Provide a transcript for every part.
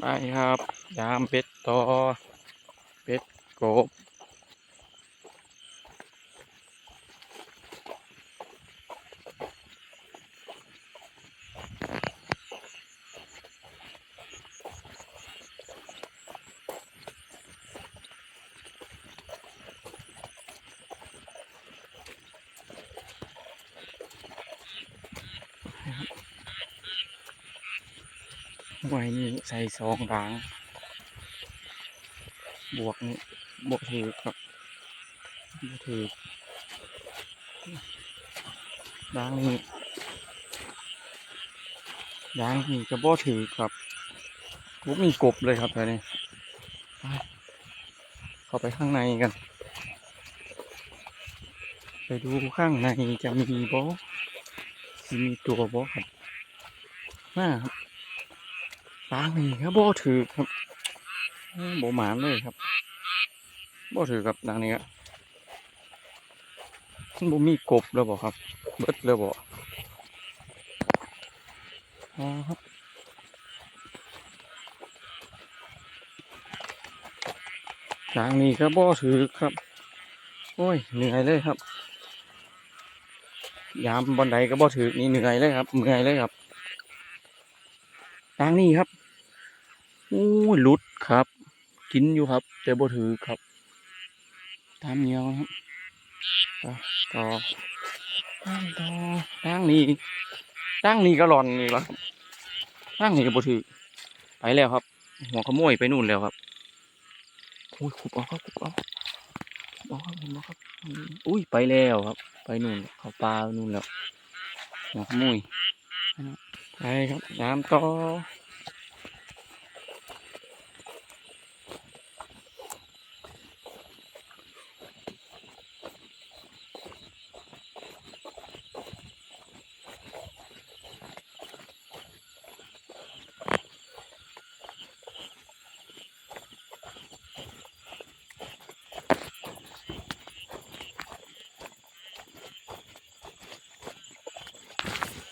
ไปครับ ยามเป็ดต่อเป็ดกบ ไว้นี่ใส่ซองด่างบวกนี่บวกถือครับบวกถือด่างนี่ด่างนี่จะบ่ถือครับบ่มีกบเลยครับตอนนี้เข้าไปข้างในกัน ไปดูข้างในจะมีบ่สิมีตัวบ่ครับมาครับ ด่างนี่ครับบ่ถือครับบ่หมานเลยครับบ่ถือกับนางนี้อะมันบ่มีกบแล้วบ่ครับ เบิดแล้วบ่อ๋อครับนางนี้ก็บ่ถือครับ โอ้ยเหนื่อยเลยครับ ยามบันไดก็บ่ถือนี่เหนื่อยเลยครับเหนื่อยเลยครับนางนี้ครับ ยลุดครับ กินอยู่ครับ แต่บ่ถือครับ ตามเหนียวครับต่อต่อตั้งต่อตั้งนี้ตั้งนี้ก็หลอนนี่ละครับตั้งนี้ก็บ่ถือไปแล้วครับ หัวขโมยไปนู่นแล้วครับโอ้ยขุบเอาครับขุบเอาขุบเอาครับเห็นไหมครับอุ้ยไปแล้วครับ ไปนู่นเขาปลานู่นแล้วหัวขโมยไปครับน้ำต่อ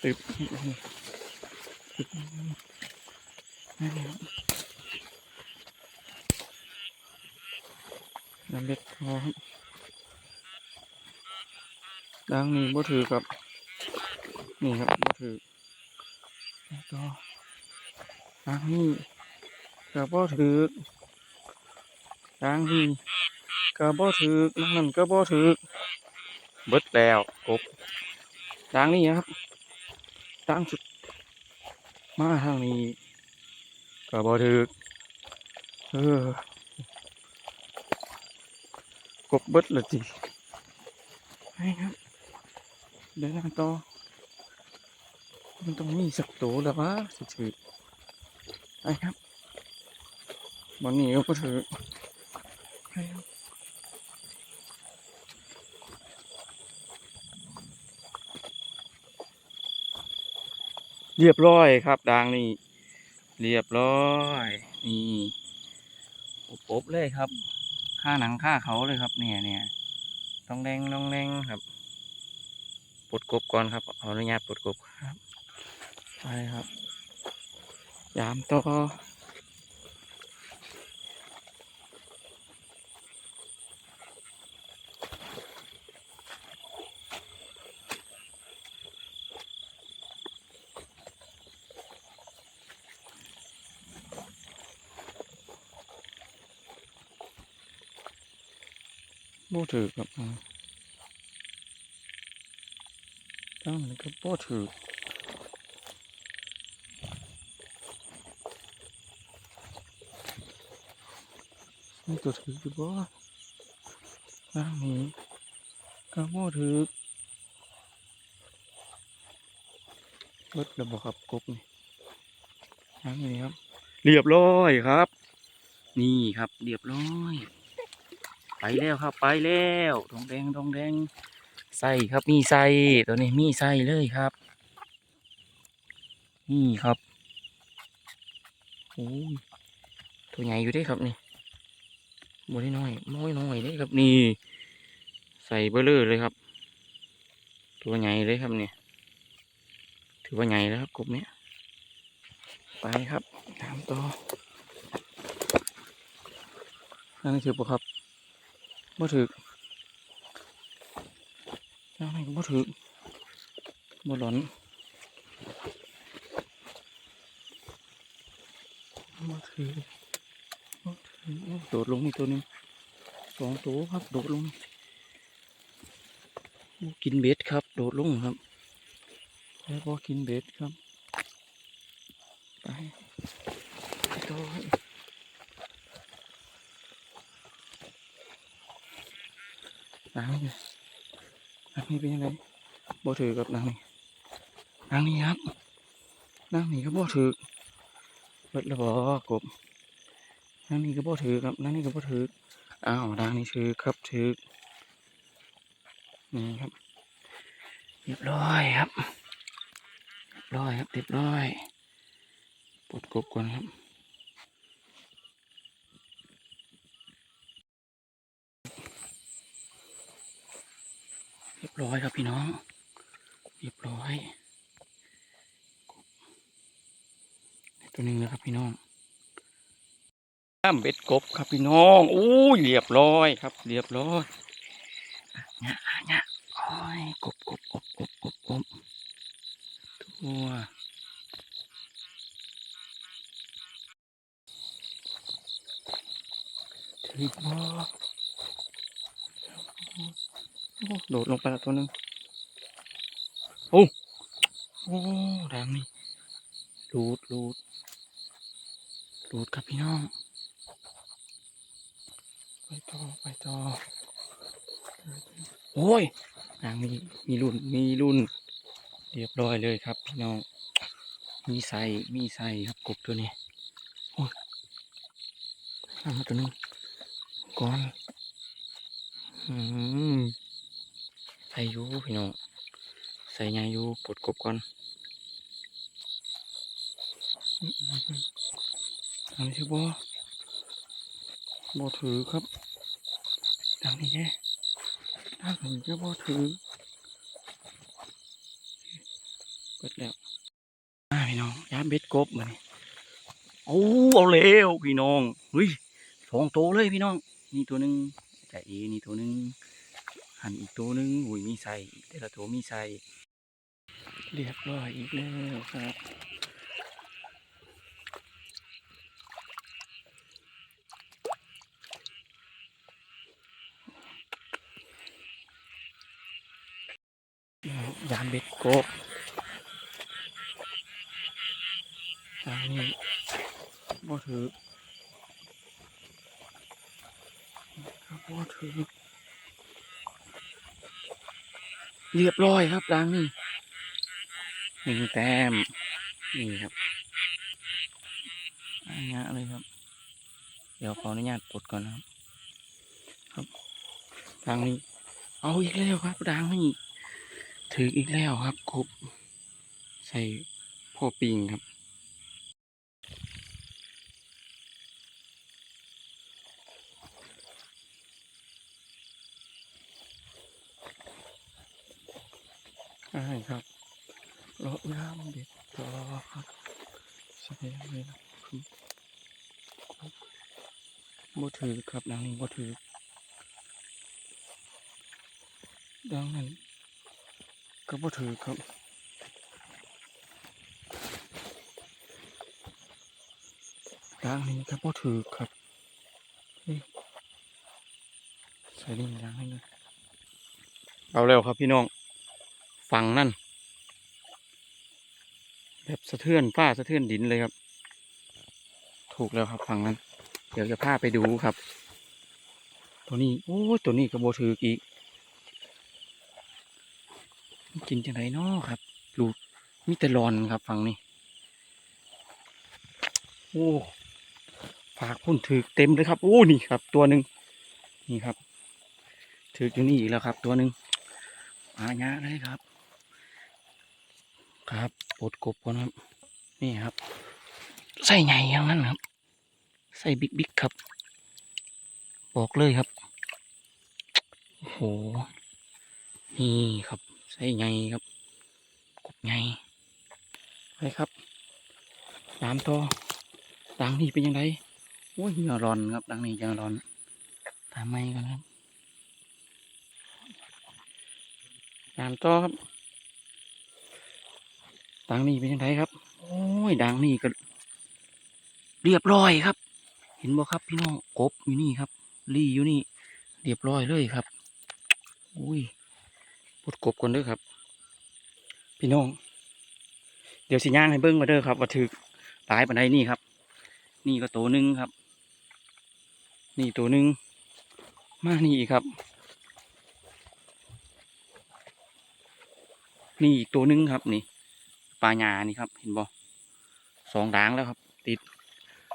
ตึบตึบ นั่นแหละครับน้ำเบ็ดพอครับดังนี้บ่ถือกับ นี่ครับบ่ถือแล้วก็ดังนี้กับบ่ถือดังนี้กับบ่ถือนั่นนั่นก็บ่ถือเบิดแล้วกบดังนี้ครับตั้งสุด มาทางนี้ก็บ่ถึกเออกบเบิดละจิไปครับเดินทางต่อมันต้องมีสักตัวแล้ววะสิถือไปครับวันนี้ก็ถือไปครับ รียบร้อยครับดางนี่เรียบร้อยนี่อบๆเลยครับ ค่าหนังค่าเขาเลยครับเนี่ยเนี่ยต้องแดงต้องแดงครับปลดกบก่อนครับขออนุญาตปลดกบครับไปครับ ยามต่อ ถือครับอ่าตั้งมันก็บ่ถือนี่ตัวถืออยู่บ่ตั้งนี้ก็บ่ถือเบิดแล้วบ่ครับกบนี่ตั้งนี้ครับ เรียบร้อยครับ นี่ครับ เรียบร้อย ไปแล้วครับไปแล้วทองแดงทองแดงใส่ครับมีใส่ตัวนี้มีใส่เลยครับ นี่ครับโอ้ยตัวใหญ่อยู่ด้ครับนี่บได้น้อยน้อยน้อยเด้ครับนี่ ใส่เบลเลอร์เลยครับ ตัวใหญ่เลยครับเนี่ยถือว่าใหญ่แล้วครับกบเนี้ยไปครับตามต่อนั่นถือปะครับ บ่ถือยังไงก็บ่ถือบ่หลอนบ่ถือบ่ถือโอ้โดดลงอีกตัวหนึงสองตัวครับ โดดลงโอ้กินเบ็ดครับ โดดลงครับแล้วก็กินเบ็ดครับ ไปไปต่อครับนางนี่ นี่เป็นยังไงบ่ถือกับนางนี่นางนี่ครับนางนี่ก็บ่ถือเบิดแล้วบ่กบนางนี่ก็บ่ถือครับนางนี่ก็บ่ถืออ้าวนางนี่ถือครับถือนี่ครับเรียบร้อยครับเรียบร้อยครับเรียบร้อยปลดกบก่อนครับ ยบร้อยครับพี่น้อง เรียบร้อยตัวหนึ่งแล้วครับพี่น้องน้ำเบ็ดกบครับพี่น้องอู้เรียบร้อยครับ เรียบร้อยเนี่ยเนี่ยโอ้ยกบกบกบกบกบกบตัวถือบ่โอ้ โดดลงไปแล้วตัวหนึงโอ้โอ้ดังนี่รูดรูดรูดครับพี่น้อง ไปต่อไปต่อโอ้ยดังนี้มีรุ่นมีรุ่น เรียบร้อยเลยครับพี่น้อง มีใส่มีใส่ครับกบตัวนี้โอ้ยทำมาตัวหนึงก่อน อืม ใส่ยูพี่น้องใส่ไงอยูปลดกบก่อนอืมอืมอืมอันนี้ชื่อบ่บ่ถือครับดังนี้แน่ดังนี้ก็บ่ถือเปิดแล้วอ่าพี่น้องยาเบ็ดกบมานี่เอาเอาเร็วพี่น้องเฮ้ยสองโตเลยพี่น้อง นี่ตัวหนึ่งจ่าเอนี่ตัวหนึ่ง หันอีกตัวหนึ่งอุ้ยมีใส่แต่ละตัวมีใส่เรียบร้อยอีกแล้วครับยานเบ็ดโกบทางนี้บ่ถือบ่ถือ เรียบร้อยครับดังนี่หนึ่งแต้มนี่ครับอันนี้เลยครับ เดี๋ยวขออนุญาตปลดก่อนนะครับ ครับดังนี้เอาอีกแล้วครับดังนี่ถืออีกแล้วครับครบใส่พ่อปิงครับ ใช่ครับรดน้ำเด็ดต่อครับใช่เลยนะครับบ่ถือครับดังบ่ถือดังนั้นก็บ่ถือครับดังนี้ก็บ่ถือครับใส่ดินดังให้เลยเอาแล้วครับพี่น้อง ฝั่งนั่น แบบสะเทือนฟ้าสะเทือนดินเลยครับ ถูกแล้วครับฝั่งนั้น เดี๋ยวจะพาไปดูครับ ตัวนี้ โอ้ตัวนี้กระโบถืออีกกินจังไรนาะครับลูมีแต่รอนครับฝั่งนี้ โอ้ฝากพุ่นถือเต็มเลยครับ โอ้นี่ครับ ตัวหนึ่งนี่ครับ ถืออยู่นี่อีกแล้วครับ ตัวหนึ่งอาญะเลยครับ ครับปลดกบก่อนครับ นี่ครับใส่ใหญ่อย่างนั้นครับใส่บิ๊กบิ๊กครับ บอกเลยครับ โอ้โห นี่ครับใส่ใหญ่ครับ กบใหญ่ไปครับ ตามต่อดังนี่เป็นยังไงโอ้ยเหงื่อร้อนครับดังนี่เหงร้อน ตามไม่กันครับตามต่อครับ ดังนี่เป็นยังไงครับ โอ้ยดังนี่ก็ เรียบร้อยครับ เห็นบ่ครับพี่น้องกบอยู่นี่ครับลี่อยู่นี่ เรียบร้อยเลยครับ อุ้ยปลดกบก่อนเด้อครับ พี่น้อง เดี๋ยวสิย่างให้เบิ้งมาเด้อครับว่าถือตายปานใดนี่ครับ นี่ก็ตัวหนึ่งครับ นี่ตัวหนึ่งมานี่อีกครับ นี่อีกตัวหนึ่งครับนี่ ปลาหยานี่ครับ เห็นบ่สองด่างแล้วครับ ติด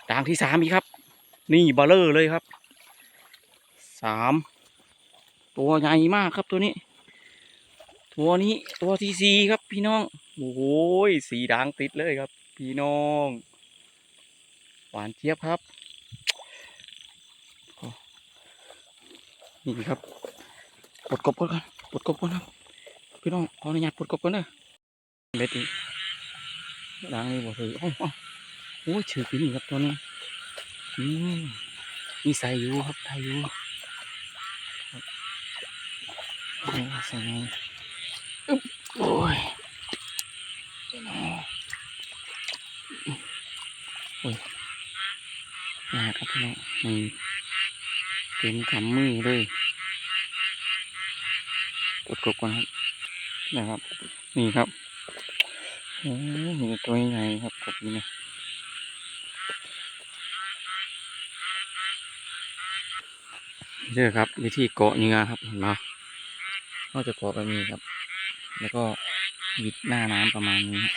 ด่างที่สามอีกครับ นี่บอลเลอร์เลยครับสามตัวใหญ่มากครับตัวนี้ ตัวนี้ตัวที่สี่ครับพี่น้องโอ้โหสีด่างติดเลยครับ พี่น้อง หวานเจี๊ยบครับนี่ครับปลดกบก่อนครับปลดกบก่อนครับพี่น้องขออนุญาตปลดกบก่อนเนอะเบ็ดอีก ด่างนี่บ่ถือโอ้โหโอ้ถือปีนี่ครับตัวนี้อืมนี่ใส่อยู่ครับใส่อยู่ใส่ไงโอ้ยโอ้ยนะครับพี่น้องนี่เต็มกำมือเลยกดกบก่อนครับนะครับ นี่ครับ โอ้มีตัวใหญ่ครับกบนี่นะเด้อครับ วิธีเกาะเหงื่อครับเห็นไหมก็จะเกาะแบบนี้ครับ แล้วก็วิดหน้าน้ำประมาณนี้ครับ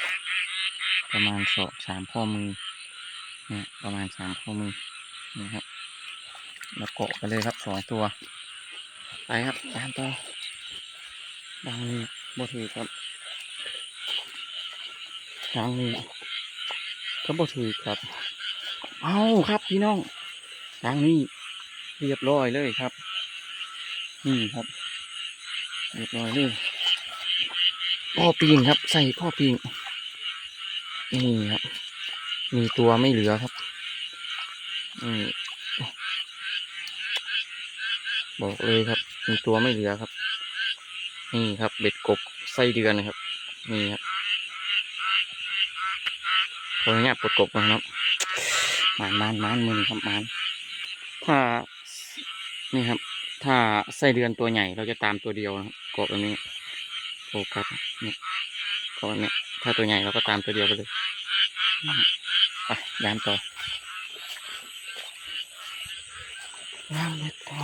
ประมาณสองสามข้อมือเนี่ยประมาณสามข้อมือนี่ครับ แล้วเกาะไปเลยครับสองตัว ไปครับตามต่อดังนี้บ่ถือครับ ดังนี้ก็บ่ถือครับ เอาครับพี่น้องดังนี้เรียบร้อยเลยครับ นี่ครับ เรียบร้อยเลยพ่อปีงครับ ใส่พ่อปีงนี่ครับ มีตัวไม่เหลือครับนี่บอกเลยครับ มีตัวไม่เหลือครับ นี่ครับ เบ็ดกบไส้เดือนนะครับ นี่ครับ ขออนุญาตปลดกบก่อนครับมานมานมานมือนี่ครับมานถ้านี่ครับ ถ้าไส้เดือนตัวใหญ่เราจะตามตัวเดียวนะครับกบแบบนี้โฟกัสเนี่ยกบแบบนี้ถ้าตัวใหญ่เราก็ตามตัวเดียวไปเลยไปยามต่อยามเบ็ดต่อ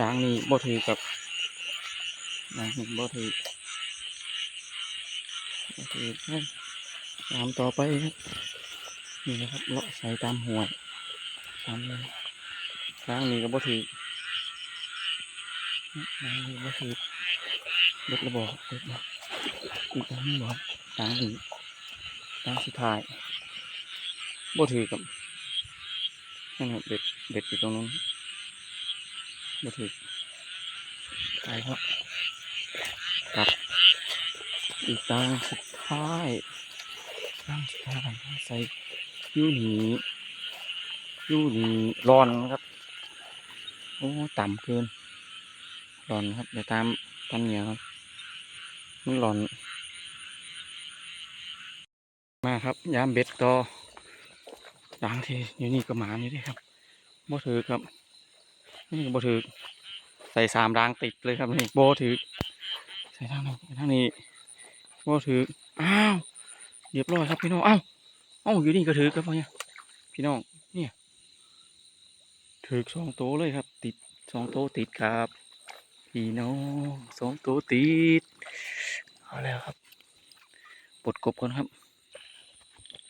ด่างนี่บ่ถือกับด่างนี่บ่ถือบ่ถือครับ ตามต่อไปครับนี่นะครับเลาะใส่ตามหัวตามเลยด่างนี่ก็บ่ถือด่างนี่บ่ถือเบ็ดระบอกเบ็ดนะอีกอันหนึงบอกด่างนี่ด่างสุดท้ายบ่ถือกับนั่นครับเบ็ดเบ็ดอยู่ตรงนู้นมาถึงไปครับกลับอีกตั้งสุดท้าย ตั้งสุดท้ายใส่ยูนียูนีร้อนครับ โอ้ ต่ำเกินร้อนครับเดี๋ยวตามตามเหนียวครับมันร้อน มาครับยามเบ็ดต่อดังทีอยู่นี่ก็หมาอยู่ด้วยครับบ่ถือครับนี่โบถือใส่สามรางติดเลยครับนี่โบถือใส่ทางนี้ทางนี้โบถืออ้าว เรียบร้อยครับพี่น้อง เอ้าวอ้าอยู่นี่ก็ถือครับพ่อเนี่ยพี่น้อง เนี่ย ถือสองโตเลยครับ ติดสองโตติดครับ พี่น้องสองโตติด เอาแล้วครับ ปลดกบก่อนครับ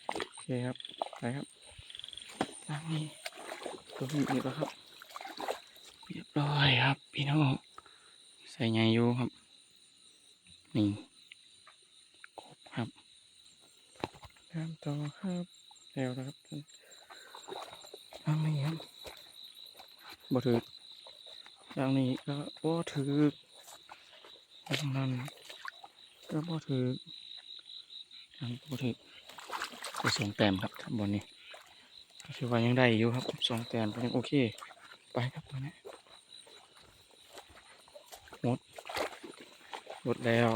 โอเคครับ ไปครับทางนี้ตัวนี้อีกแล้วครับ เรียบร้อยครับ พี่น้อง ใส่ไงอยู่ครับ นี่ ตามต่อครับแล้วนะครับทนี้ครับบ่ถืออย่างนี้ก็บ่ถือตางนั้นก็บ่ถืออันบ่ถือก็สองแต้มครับบนนี้ถือว่ายังได้อยู่ครับสองแต้มยังโอเค ไปครับตันนี้หมดหมดแล้ว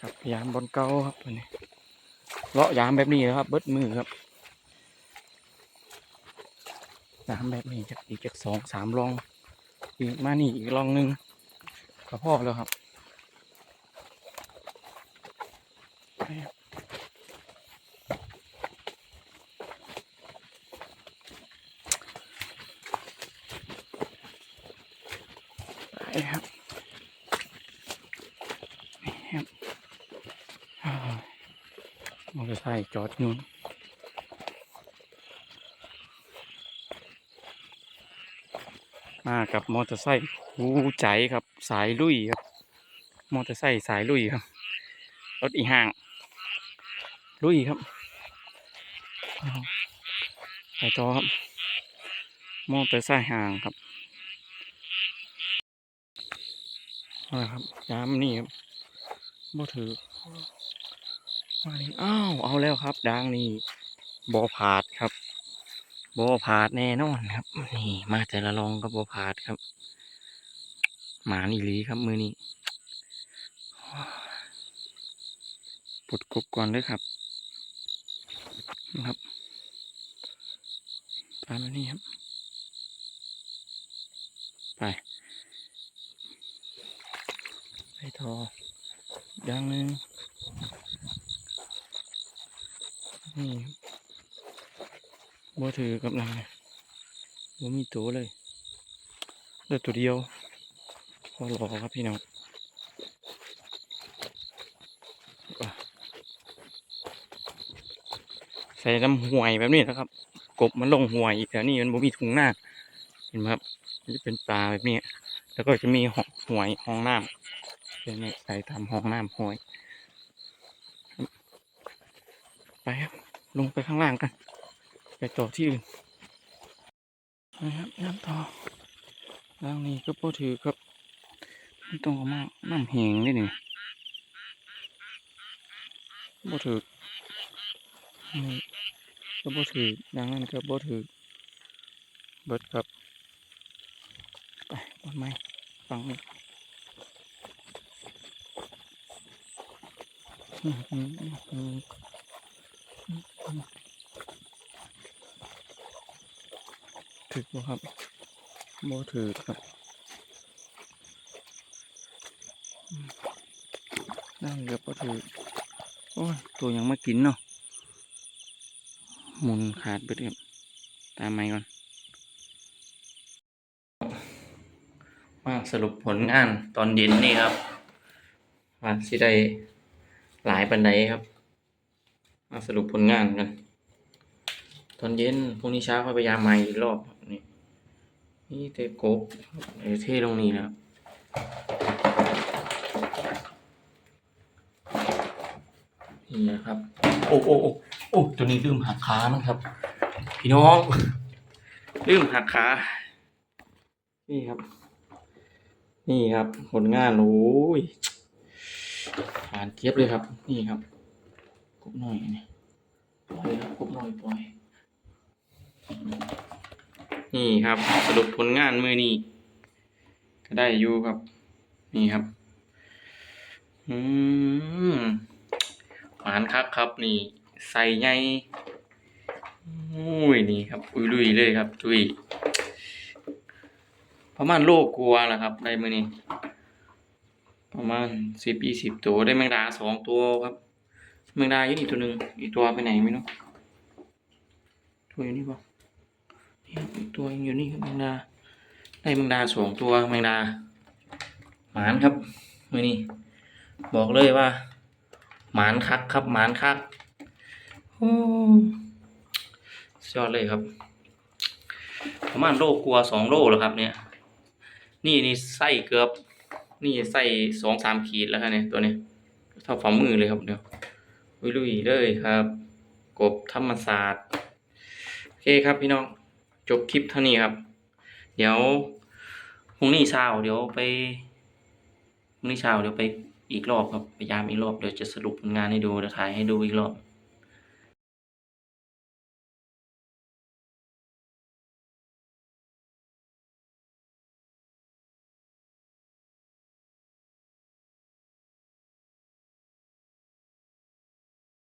ครับพยายามบนเก้าครับตอนนี้ เลาะยามแบบนี้นะครับ เบิดมือครับยามแบบนี้จากอีกจากสองสามลองอีกมานี่อีกลองหนึ่งก็พอแล้วครับไปครับไปครับ ครับอ่ามอเตอร์ไซ อยู่มากับมอเตอร์ไซค์หูใจครับ สายลุยครับ มอเตอร์ไซค์สายลุยครับ รถอีห่าง ลุยครับไปต่อครับ มอเตอร์ไซค์ห่างครับเอาละครับยามนี่ครับบ่ถือ มานี่อ้าวเอาแล้วครับดังนี่บ่ผาดครับบ่ผาดแน่นอนครับ นี่มาแต่ละลองก็บ่ผาดครับ หมานี่ลีครับมือนี้ปลดกบก่อนเลยครับนะครับตามมานี่ครับ ไป ไปทออย่างหนึ่ง นี่บ่ถือกับนางเลยบ่มีตัวเลยเหลือตัวเดียวพอรอครับพี่น้องใส่น้ำห่วยแบบนี้นะครับ กบมันลงห่วยอีกแถวนี้มันบ่มีถุงหน้าเห็นไหมครับมันจะเป็นปลาแบบนี้ แล้วก็จะมีหองห่วยห้องน้ำเป็นใส่ทำห้องน้ำห้อยไปครับ ลงไปข้างล่างกัน ไปต่อที่อื่นนะครับน้ำต่อล่างนี้ก็พอถือครับไม่ต้องเอามาน้ำแหงนี่นี่บ่ถือนี่ก็บ่ถือดังนั้นก็บ่ถือเบิดครับไปบนไม้ฟังนี่อืมอือืมอืมอืม ถึกบ่ครับบ่ถือครับนั่งเกือบบ่ถือโอ้ยตัวยังมากินเนาะหมุนขาดไปเรียบตามไม้ก่อน มาสรุปผลงานตอนเย็นนี่ครับว่าสิได้หลายปันไดครับ มาสรุปผลงานกัน ตอนเย็นพรุ่งนี้เช้าค่อยพยายามมาอีกรอบนี่นี่เตะโกบเอเท่ตรงนี้นะครับนี่นะครับ โอ้โอ้โอ้โอ้ตัวนี้ลืมหักขามันครับ พี่น้อง ลืมหักขา นี่ครับ นี่ครับ ผลงานโอ้ยหวานเจี๊ยบเลยครับ นี่ครับ บหน่อยนี่ปล่อยครับกบหน่อยปล่อย นี่ครับ สรุปผลงานมือนี้ก็ได้อยู่ครับ นี่ครับ อืมหวานคักครับ นี่ ใส่ใหญ่อุ้ยนี่ครับ อุ้ยลุยเลยครับจุยประมาณโลกลัวแหละครับได้มือนี้ ประมาณสิบยี่สิบตัวได้แมงดาสองตัวครับ แมงดาอยู่นี่ตัวหนึ่งอีกตัวไปไหนไม่รู้ตัวอยู่นี่ป่ะอีกตัวยังอยู่นี่ครับแมงดาได้แมงดาสองตัวแมงดาหมานครับมือนี้บอกเลยว่า หมานคักครับ หมานคักโอ้ยอดเลยครับประมาณโลกลัวสองโลแล้วครับ เนี่ย นี่นี่ไส้เกือบ นี่ใส่สองสามขีดแล้วครับเนี่ยตัวนี้เท่าฝ่ามือเลยครับเดี๋ย วลุยลุยเลยครับ กบธรรมศาสตร์ โอเคครับพี่น้อง จบคลิปเท่านี้ครับ เดี๋ยวพรุ่งนี้เช้าเดี๋ยวไปพรุ่งนี้เช้าเดี๋ยวไปอีกรอบครับ พยายามอีกรอบ เดี๋ยวจะสรุปผลงานให้ดูเดี๋ยวถ่ายให้ดูอีกรอบ